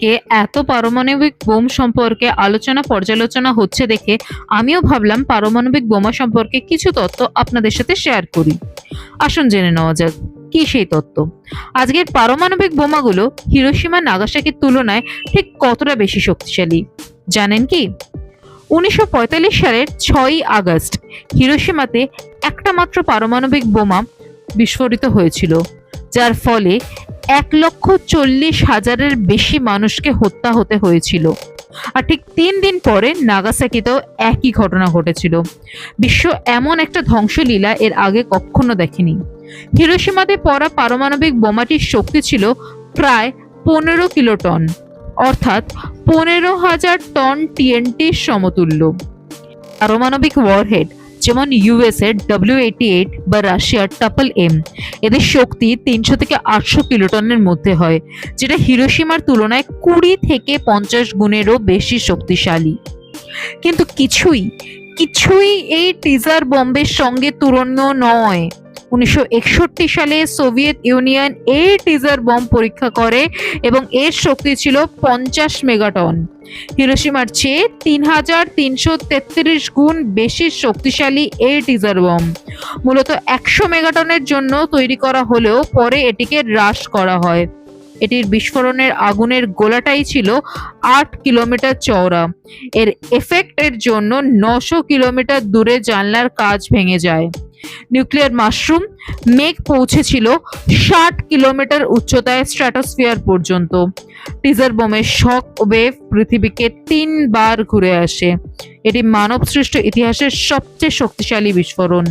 চারিদিকে এত পারমাণবিক বোম সম্পর্কে আলোচনা, পর্যালোচনা হচ্ছে দেখে আমিও ভাবলাম পারমাণবিক বোমা সম্পর্কে কিছু তথ্য আপনাদের সাথে শেয়ার করি। আসুন জেনে নেওয়া যাক কি সেই তত্ত্ব আজকের পারমাণবিক বোমাগুলো হিরোশিমা নাগাসাকির তুলনায় ঠিক কতটা বেশি শক্তিশালী? জানেন কি? উনিশশো পঁয়তাল্লিশ সালের ছয়ই আগস্ট হিরোশিমাতে একটা মাত্র পারমাণবিক বোমা বিস্ফোরিত হয়েছিল, যার ফলে এক লক্ষ চল্লিশ হাজারের বেশি মানুষকে হত্যা হতে হয়েছিল। আর ঠিক তিন দিন পরে নাগাসাকিতেও একই ঘটনা ঘটেছিল। বিশ্ব এমন একটা ধ্বংসলীলা এর আগে কখনো দেখেনি। হিরোশিমাতে পড়া পারমাণবিক বোমাটির শক্তি ছিল প্রায় পনেরো কিলোটন, অর্থাৎ পনেরো হাজার টন টিএনটির সমতুল্য। পারমাণবিক ওয়ারহেড যেমন ইউএসএ ডাব্লিউ এইটি এইট বা রাশিয়ার টাপল এম এদের শক্তি তিনশো থেকে আটশো কিলোটনের মধ্যে হয়, যেটা হিরোসীমার তুলনায় কুড়ি থেকে পঞ্চাশ গুণেরও বেশি শক্তিশালী। কিন্তু কিছুই কিছুই এই টিজার বম্বের সঙ্গে তুলনীয় নয়। উনিশশো একষট্টি সালে সোভিয়েত ইউনিয়ন এই টিজার বম পরীক্ষা করে এবং এর শক্তি ছিল পঞ্চাশ মেগাটন। হিরোশিমার চেয়ে তিন হাজার তিনশো তেত্রিশ গুণ বেশি শক্তিশালী এই টিজার বম। মূলত একশো মেগাটনের জন্য তৈরি করা হলেও পরে এটিকে হ্রাস করা হয়। এটির বিস্ফোরণের আগুনের গোলাটাই ছিল আট কিলোমিটার চওড়া। এর এফেক্টের জন্য নশো কিলোমিটার দূরে জানলার কাজ ভেঙে যায়। নিউক্লিয়ার মাশরুম মেঘ পৌঁছেছিল ষাট কিলোমিটার উচ্চতায় স্ট্র্যাটোস্ফিয়ার পর্যন্ত। টিজার বোমের শক ওয়েভ পৃথিবীকে তিনবার ঘুরে আসে। এটি মানবসৃষ্ট ইতিহাসের সবচেয়ে শক্তিশালী বিস্ফোরণ।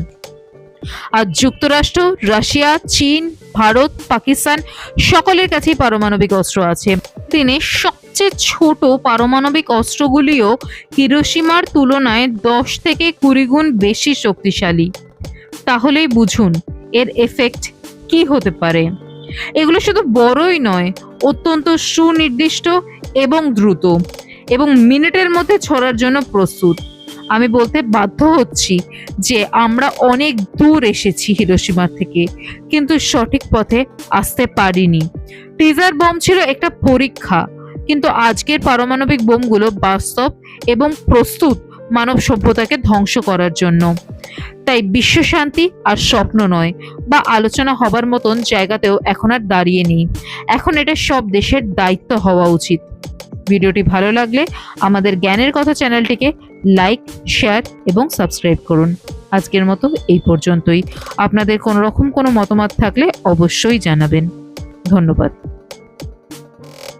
আর যুক্তরাষ্ট্র, রাশিয়া, চীন, ভারত, পাকিস্তান সকলের কাছেই পারমাণবিক অস্ত্র আছে। দিনে সবচেয়ে ছোট পারমাণবিক অস্ত্রগুলিও হিরোশিমার তুলনায় দশ থেকে কুড়ি গুণ বেশি শক্তিশালী। তাহলেই বুঝুন এর এফেক্ট কি হতে পারে। এগুলো শুধু বড়ই নয়, অত্যন্ত সুনির্দিষ্ট এবং দ্রুত এবং মিনিটের মধ্যে ছড়ার জন্য প্রস্তুত। আমি বলতে বাধ্য হচ্ছি যে আমরা অনেক দূর এসেছি হিরোশিমা থেকে, কিন্তু সঠিক পথে আসতে পারিনি। টিজার বম ছিল একটা পরীক্ষা, কিন্তু আজকের পারমাণবিক বোমগুলো বাস্তব এবং প্রস্তুত মানব সভ্যতাকে ধ্বংস করার জন্য। তাই বিশ্ব শান্তি আর স্বপ্ন নয়, বা আলোচনা হবার মতন জায়গাতেও এখন আর দাঁড়িয়ে নেই। এখন এটা সব দেশের দায়িত্ব হওয়া উচিত। ভিডিওটি ভালো লাগলে আমাদের জ্ঞানের কথা চ্যানেলটিকে লাইক, শেয়ার এবং সাবস্ক্রাইব করুন। আজকের মতো এই পর্যন্তই। আপনাদের কোনো রকম কোনো মতামত থাকলে অবশ্যই জানাবেন। ধন্যবাদ।